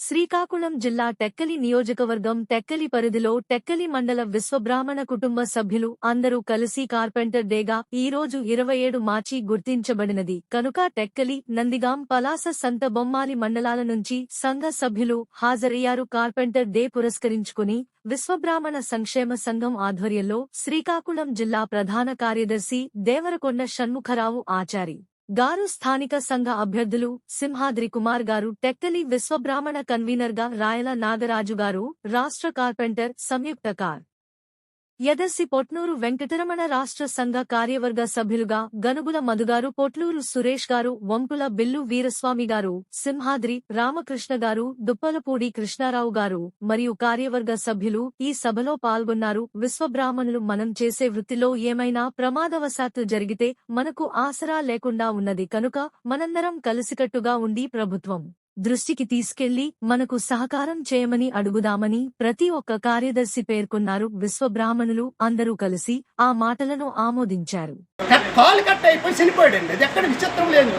శ్రీకాకుళం జిల్లా టెక్కలి నియోజకవర్గం టెక్కలి పరిధిలో టెక్కలి మండల విశ్వబ్రాహ్మణ కుటుంబ సభ్యులు అందరూ కలిసి కార్పెంటర్ డేగా ఈ రోజు ఇరవై ఏడు మార్చి గుర్తించబడినది. కనుక టెక్కలి నందిగాం పలాస సంత బొమ్మాలి మండలాల నుంచి సంఘ సభ్యులు హాజరయ్యారు. కార్పెంటర్ డే పురస్కరించుకుని విశ్వబ్రాహ్మణ సంక్షేమ సంఘం ఆధ్వర్యంలో శ్రీకాకుళం జిల్లా ప్రధాన కార్యదర్శి దేవరకొండ షణ్ముఖరావు ఆచారి. గారు స్థానిక సంఘ అభ్యర్థులు సింహాద్రి కుమార్ గారు టెక్కలి విశ్వబ్రాహ్మణ కన్వీనర్గా రాయల నాగరాజు గారు రాష్ట్ర కార్పెంటర్ సంయుక్త కార్. యదస్సి పొట్నూరు వెంకటరమణ రాష్ట్ర సంఘ కార్యవర్గ సభ్యులుగా గనుగుల మధుగారు పొట్లూరు సురేష్ గారు వంపుల బిల్లు వీరస్వామి గారు సింహాద్రి రామకృష్ణ గారు దుప్పలపూడి కృష్ణారావు గారు మరియు కార్యవర్గ సభ్యులు ఈ సభలో పాల్గొన్నారు. విశ్వబ్రాహ్మణులు మనం చేసే వృత్తిలో ఏమైనా ప్రమాదవశాత్తు జరిగితే మనకు ఆసరా లేకుండా ఉన్నది కనుక మనందరం కలిసికట్టుగా ఉండి ప్రభుత్వం దృష్టికి తీసుకెళ్ళి మనకు సహకారం చేయమని అడుగుదామని ప్రతి ఒక్క కార్యదర్శి పేర్కొన్నారు. విశ్వబ్రాహ్మణులు అందరూ కలిసి ఆ మాటలను ఆమోదించారు. కాలు కట్ అయిపోయి చనిపోయాడండి. అది ఎక్కడ విచిత్రం లేదు.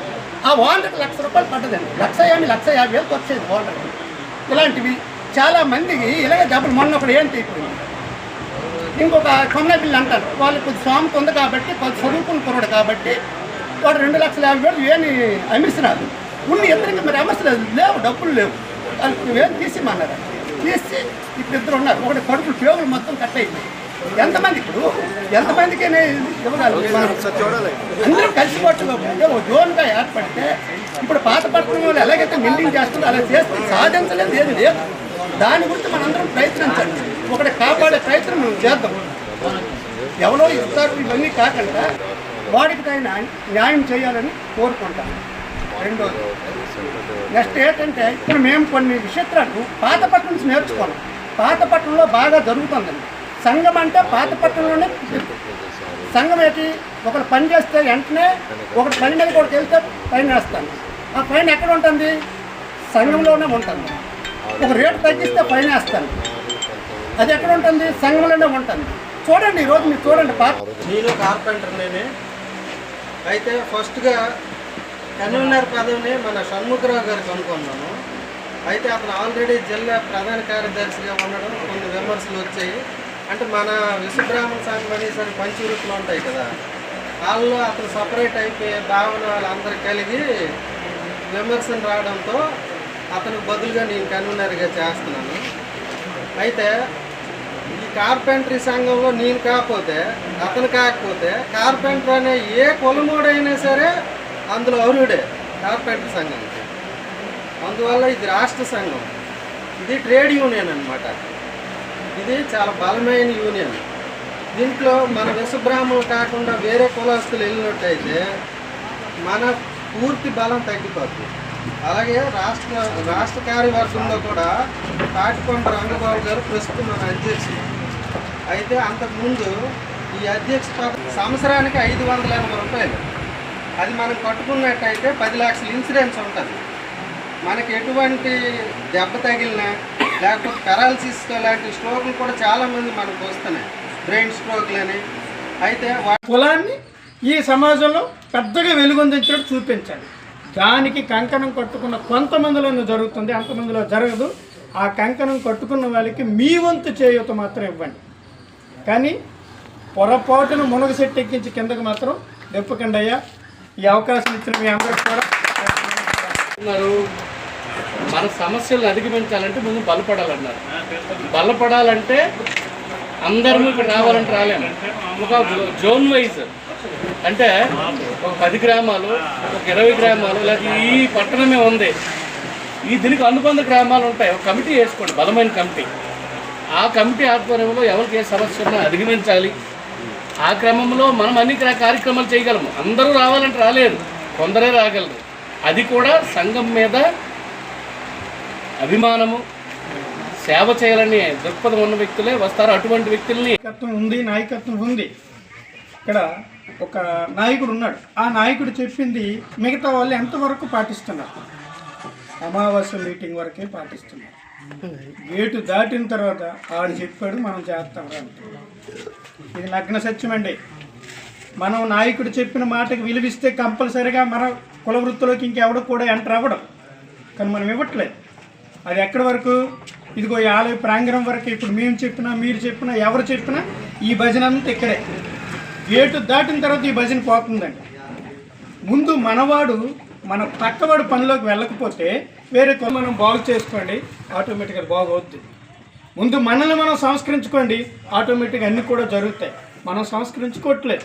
ఆ ఓనర్కి లక్ష రూపాయలు పడ్డదండి. లక్ష యాభై లక్ష యాభై వేలకు వచ్చేది ఓనర్కి ఇలాంటివి చాలా మందికి ఇలాగే డబ్బులు మొన్న ఒకటి ఏంటి అయిపోయింది. ఇంకొక కొన్న పిల్లలు అంటారు. వాళ్ళు కొద్ది స్వామికి ఉంది కాబట్టి కొద్ది చదువుకుని కుర్రాడు కాబట్టి వాడు రెండు లక్షల యాభై వేలు ఏమి అమిస్తున్నారు ఉన్న ఇద్దరికి మరి అమర్చలేదు లేవు డబ్బులు లేవు. వాళ్ళకి నువ్వేం తీసిమన్నారు తీసి ఇప్పుడు ఇద్దరు ఉన్నారు. ఒకటి కడుపులు పేగులు మొత్తం కట్ అయిపోయి ఎంతమంది ఇప్పుడు? ఎంతమందికి ఇవ్వగలరు? అందరం కలిసిపోట్టుగా ఉంటే ఓ జోన్గా ఏర్పడితే ఇప్పుడు పాత పట్టణంలో ఎలాగైతే మిల్లింగ్ చేస్తుందో అలా చేస్తే సాధించలేదు ఏది లేదు. దాని గురించి మనందరం ప్రయత్నించండి ఒకటి కాపాడే ప్రయత్నం మనం చేద్దాం. ఎవరో ఇస్తారు ఇవన్నీ కాకుండా వాడికి తగిన న్యాయం చేయాలని కోరుకుంటాను. రెండోది. నెక్స్ట్ ఏంటంటే ఇప్పుడు మేము కొన్ని విచిత్రాలు పాతపట్నం నుంచి నేర్చుకోవాలి. పాతపట్నంలో బాగా జరుగుతుందండి సంఘం అంటే పాతపట్నంలోనే పుట్టింది. సంఘం ఏంటి? ఒకరు పని చేస్తే వెంటనే ఒకటి పని మీద కూడా వెళ్తే పైన వేస్తాను. ఆ పైన ఎక్కడ ఉంటుంది? సంఘంలోనే ఉంటుంది. ఒక రేటు తగ్గిస్తే పైన వేస్తాను. అది ఎక్కడ ఉంటుంది? సంఘంలోనే ఉంటుంది. చూడండి ఈరోజు మీరు చూడండి పాత నేను కార్పెంటర్ నేనే అయితే ఫస్ట్గా కన్వీనర్ పదవిని మన షణ్ముఖరావు గారు కనుక్కున్నాను అయితే అతను ఆల్రెడీ జిల్లా ప్రధాన కార్యదర్శిగా ఉండడం కొన్ని విమర్శలు వచ్చాయి. అంటే మన విశ్వబ్రాహ్మణ సంఘం అనేసరికి పంచవృత్తులు ఉంటాయి కదా వాళ్ళు అతను సపరేట్ అయిపోయే భావన వాళ్ళందరూ కలిగి విమర్శలు రావడంతో అతనికి బదులుగా నేను కన్వీనర్గా చేస్తున్నాను. అయితే ఈ కార్పెంటరీ సంఘంలో నేను కాకపోతే అతను కాకపోతే కార్పెంటర్ అనే ఏ కులమోడైనా సరే అందులో అరుడే కార్పెంటర్ సంఘానికి అందువల్ల ఇది రాష్ట్ర సంఘం. ఇది ట్రేడ్ యూనియన్ అనమాట ఇది చాలా బలమైన యూనియన్. దీంట్లో మన విశ్వబ్రాహ్మణులు కాకుండా వేరే కులస్తులు వెళ్ళినట్టయితే మన పూర్తి బలం తగ్గిపోతుంది అలాగే రాష్ట్ర రాష్ట్ర కార్యవర్గంలో కూడా తాటికొండ రంగబాబు గారు ప్రస్తుతం మన అధ్యక్షులు. అయితే అంతకుముందు ఈ అధ్యక్ష సంవత్సరానికి ఐదు వందల ఎనభై రూపాయలు. అది మనం కట్టుకున్నట్టయితే పది లక్షల ఇన్సూరెన్స్ ఉంటుంది. మనకి ఎటువంటి దెబ్బ తగిలినా లేకపోతే పెరాలసిస్ లాంటి స్ట్రోకులు కూడా చాలామంది మనకు వస్తున్నాయి. బ్రెయిన్ స్ట్రోక్లని అయితే వా కులాన్ని ఈ సమాజంలో పెద్దగా వెలుగొందించడం చూపించాలి. దానికి కంకణం కట్టుకున్న కొంతమందిలోనే జరుగుతుంది అంతమందిలో జరగదు. ఆ కంకణం కట్టుకున్న వాళ్ళకి మీ వంతు చేయూత మాత్రం ఇవ్వండి. కానీ పొరపాటును మునగ సెట్టు ఎక్కించి కిందకు మాత్రం దెప్పకండి అయ్యా ఈ అవకాశం ఇచ్చిన మీ అందరికి కూడా మన సమస్యలు అధిగమించాలంటే ముందు బలపడాలన్నారు. బలపడాలంటే అందరం ఇక్కడ రావాలంటే రాలేము. ఒక జోన్ వైజ్ అంటే ఒక పది గ్రామాలు ఒక ఇరవై గ్రామాలు లేదా ఈ పట్టణమే ఉంది. ఈ దీనికి అనుబంధ గ్రామాలు ఉంటాయి. ఒక కమిటీ వేసుకోండి బలమైన కమిటీ. ఆ కమిటీ ఆధ్వర్యంలో ఎవరికి ఏ సమస్య ఉన్నా అధిగమించాలి. ఆ క్రమంలో మనం అన్ని కార్యక్రమాలు చేయగలము. అందరూ రావాలంటే రాలేరు కొందరే రాగలరు. అది కూడా సంఘం మీద అభిమానము సేవ చేయాలని దృక్పథం ఉన్న వ్యక్తులే వస్తారు. అటువంటి వ్యక్తుల్ని నాయకత్వం ఉంది నాయకత్వం ఉంది. ఇక్కడ ఒక నాయకుడు ఉన్నాడు. ఆ నాయకుడు చెప్పింది మిగతా వాళ్ళు ఎంతవరకు పాటిస్తున్నారు? అమావాస్య మీటింగ్ వరకే పాటిస్తున్నారు. గేటు దాటిన తర్వాత ఆడు చెప్పాడు మనం చేస్తాం ఇది నగ్న సత్యం అండి. మనం నాయకుడు చెప్పిన మాటకి విలువిస్తే కంపల్సరిగా మన కుల వృత్తిలోకి ఇంకెవడు కూడా ఎంటర్ అవ్వడం. కానీ మనం ఇవ్వట్లేదు. అది ఎక్కడి వరకు? ఇదిగో ఈ ఆలయ ప్రాంగణం వరకు ఇప్పుడు మేము చెప్పినా మీరు చెప్పినా ఎవరు చెప్పినా ఈ భజన అంతా ఇక్కడే. గేటు దాటిన తర్వాత ఈ భజన పోతుందండి. ముందు మనవాడు మన పక్కవాడు పనిలోకి వెళ్ళకపోతే వేరే కొ- మనం బాగు చేసుకోండి ఆటోమేటిక్గా బాగవుద్ది. ముందు మనల్ని మనం సంస్కరించుకోండి ఆటోమేటిక్గా అన్నీ కూడా జరుగుతాయి. మనం సంస్కరించుకోవట్లేదు.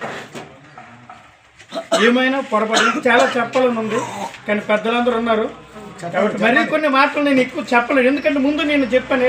ఏమైనా పొరపాటు చాలా చెప్పాలని ఉంది కానీ పెద్దలందరూ ఉన్నారు. కాబట్టి మరీ కొన్ని మాటలు నేను ఎక్కువ చెప్పలేను. ఎందుకంటే ముందు నేను చెప్పాను